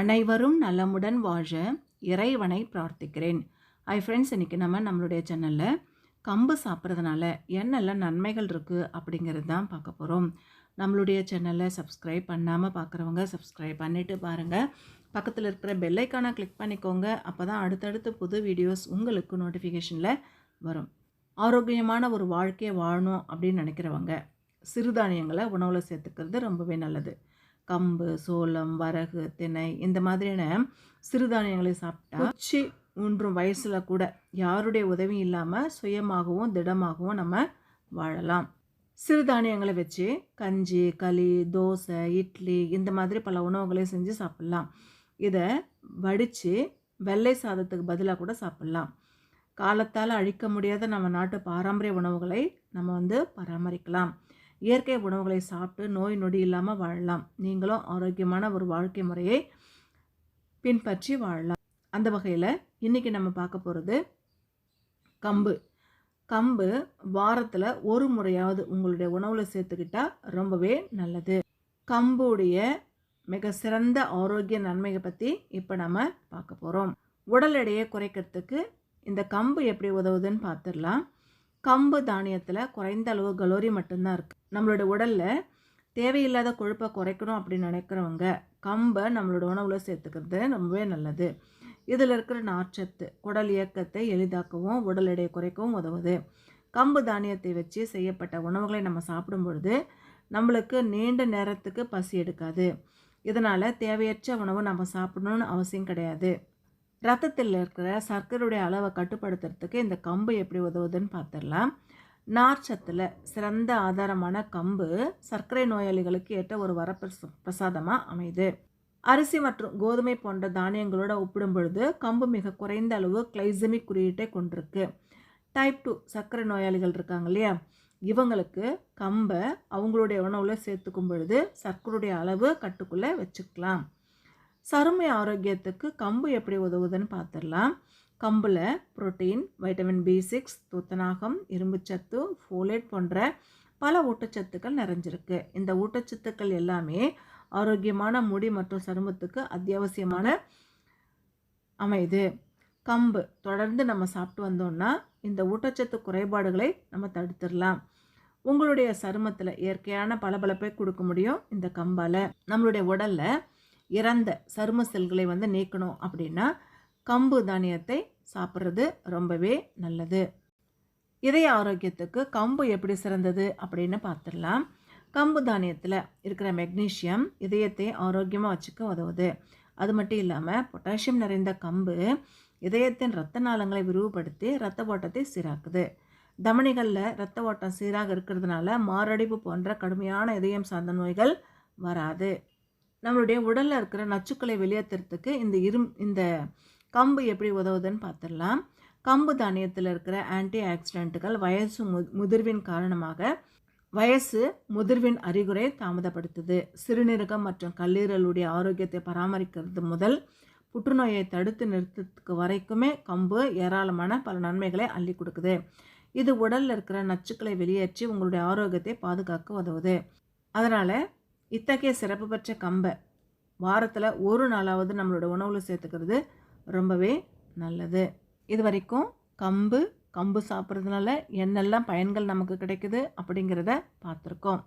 அனைவரும் நலமுடன் வாழ இறைவனை பிரார்த்திக்கிறேன். ஐ ஃப்ரெண்ட்ஸ் இன்றைக்கி நம்ம நம்மளுடைய சேனலில் கம்பு சாப்பிட்றதுனால என்னெல்லாம் நன்மைகள் இருக்குது அப்படிங்கிறது தான் பார்க்க போகிறோம் நம்மளுடைய சேனலை சப்ஸ்கிரைப் பண்ணாமல் பார்க்குறவங்க சப்ஸ்கிரைப் பண்ணிவிட்டு பாருங்கள் பக்கத்தில் இருக்கிற பெல்லைக்கான கிளிக் பண்ணிக்கோங்க. அப்போ தான் அடுத்தடுத்து புது வீடியோஸ் உங்களுக்கு நோட்டிஃபிகேஷனில் வரும். ஆரோக்கியமான ஒரு வாழ்க்கையை வாழணும் அப்படின்னு நினைக்கிறவங்க சிறுதானியங்களை உணவில் சேர்த்துக்கிறது ரொம்பவே நல்லது. கம்பு சோளம் வரகு திணை இந்த மாதிரியான சிறுதானியங்களை சாப்பிட்டா உச்சி ஊன்றும் வயசில் கூட யாருடைய உதவியும் இல்லாமல் சுயமாகவும் திடமாகவும் நம்ம வாழலாம். சிறுதானியங்களை வச்சு கஞ்சி களி தோசை இட்லி இந்த மாதிரி பல உணவுகளை செஞ்சு சாப்பிட்லாம். இதை வடித்து வெள்ளை சாதத்துக்கு பதிலாக கூட சாப்பிட்லாம். காலத்தால் அழிக்க முடியாத நம்ம நாட்டு பாரம்பரிய உணவுகளை நம்ம வந்து பராமரிக்கலாம். இயற்கை உணவுகளை சாப்பிட்டு நோய் நொடி இல்லாமல் வாழலாம். நீங்களும் ஆரோக்கியமான ஒரு வாழ்க்கை முறையை பின்பற்றி வாழலாம். அந்த வகையில் இன்றைக்கி நம்ம பார்க்க போகிறது கம்பு. கம்பு வாரத்தில் ஒரு முறையாவது உங்களுடைய உணவில் சேர்த்துக்கிட்டால் ரொம்பவே நல்லது. கம்புடைய மிக சிறந்த ஆரோக்கிய நன்மையை பற்றி இப்போ நம்ம பார்க்க போகிறோம் உடல் எடையை குறைக்கிறதுக்கு இந்த கம்பு எப்படி உதவுதுன்னு பார்த்துடலாம். கம்பு தானியத்தில் குறைந்த அளவு கலோரி மட்டும்தான் இருக்குது நம்மளோட உடலில் தேவையில்லாத கொழுப்பை குறைக்கணும் அப்படின்னு நினைக்கிறவங்க கம்பை நம்மளோட உணவில் சேர்த்துக்கிறது ரொம்பவே நல்லது. இதில் இருக்கிற நார்ச்சத்து குடல் இயக்கத்தை எளிதாக்கவும் உடல் எடையை குறைக்கவும் உதவுது. கம்பு தானியத்தை வச்சு செய்யப்பட்ட உணவுகளை நம்ம சாப்பிடும் பொழுது நம்மளுக்கு நீண்ட நேரத்துக்கு பசி எடுக்காது. இதனால் தேவையற்ற உணவு நம்ம சாப்பிடணும்னு அவசியம் கிடையாது. ரத்தத்தில் இருக்கிற சர்க்கரையுடைய அளவை கட்டுப்படுத்துறதுக்கு இந்த கம்பு எப்படி உதவுதுன்னு பார்த்துடலாம் நார்ச்சத்தில் சிறந்த ஆதாரமான கம்பு சர்க்கரை நோயாளிகளுக்கு ஏற்ற ஒரு வரப்பிரச பிரசாதமாக அமையுது. அரிசி மற்றும் கோதுமை போன்ற தானியங்களோட ஒப்பிடும் பொழுது கம்பு மிக குறைந்த அளவு கிளைசமிக் குறியீட்டை கொண்டிருக்கு. டைப் டூ சர்க்கரை நோயாளிகள் இருக்காங்க இல்லையா? இவங்களுக்கு கம்பை அவங்களுடைய உணவில் சேர்த்துக்கும் பொழுது சர்க்கரையுடைய அளவு கட்டுக்குள்ளே வச்சுக்கலாம். சருமை ஆரோக்கியத்துக்கு கம்பு எப்படி உதவுதுன்னு பார்த்துடலாம் கம்பில் புரோட்டீன் வைட்டமின் பி சிக்ஸ் துத்தநாகம் இரும்புச்சத்து ஃபோலேட் போன்ற பல ஊட்டச்சத்துக்கள் நிறைஞ்சிருக்கு. இந்த ஊட்டச்சத்துக்கள் எல்லாமே ஆரோக்கியமான முடி மற்றும் சருமத்துக்கு அத்தியாவசியமான அமையுது கம்பு தொடர்ந்து நம்ம சாப்பிட்டு வந்தோம்னா இந்த ஊட்டச்சத்து குறைபாடுகளை நம்ம தடுத்துடலாம். உங்களுடைய சருமத்தில் இயற்கையான பளபளப்பை கொடுக்க முடியும் இந்த கம்பால். நம்மளுடைய உடலில் இறந்த சரும செல்களை வந்து நீக்கணும் அப்படின்னா கம்பு தானியத்தை சாப்பிட்றது ரொம்பவே நல்லது. இதய ஆரோக்கியத்துக்கு கம்பு எப்படி சிறந்தது அப்படின்னு பார்த்துடலாம். கம்பு தானியத்தில் இருக்கிற மெக்னீஷியம் இதயத்தை ஆரோக்கியமாக வச்சுக்க உதவுது. அது மட்டும் இல்லாமல் பொட்டாசியம் நிறைந்த கம்பு இதயத்தின் இரத்த நாளங்களை விரிவுபடுத்தி இரத்த ஓட்டத்தை சீராக்குது. தமனிகளில் இரத்த ஓட்டம் சீராக இருக்கிறதுனால மாரடைப்பு போன்ற கடுமையான இதயம் சார்ந்த நோய்கள் வராது. நம்மளுடைய உடலில் இருக்கிற நச்சுக்களை வெளியேற்றுறதுக்கு இந்த இரும் இந்த கம்பு எப்படி உதவுதுன்னு பார்த்துடலாம் கம்பு தானியத்தில் இருக்கிற ஆன்டி ஆக்சிடென்ட்டுகள் வயசு மு முதிர்வின் காரணமாக வயசு முதிர்வின் அறிகுறை தாமதப்படுத்துது. சிறுநீரகம் மற்றும் கல்லீரலுடைய ஆரோக்கியத்தை பராமரிக்கிறது முதல் புற்றுநோயை தடுத்து நிறுத்தத்துக்கு வரைக்குமே கம்பு ஏராளமான பல நன்மைகளை அள்ளி கொடுக்குது. இது உடலில் இருக்கிற நச்சுக்களை வெளியேற்றி உங்களுடைய ஆரோக்கியத்தை பாதுகாக்க உதவுது. அதனால் இத்தகைய சிறப்பு பெற்ற கம்பை வாரத்தில் ஒரு நாளாவது நம்மளோட உணவில் சேர்த்துக்கிறது ரொம்பவே நல்லது. இது வரைக்கும் கம்பு கம்பு சாப்பிட்றதுனால என்னெல்லாம் பயன்கள் நமக்கு கிடைக்குது அப்படிங்கிறத பார்த்துருக்கோம்.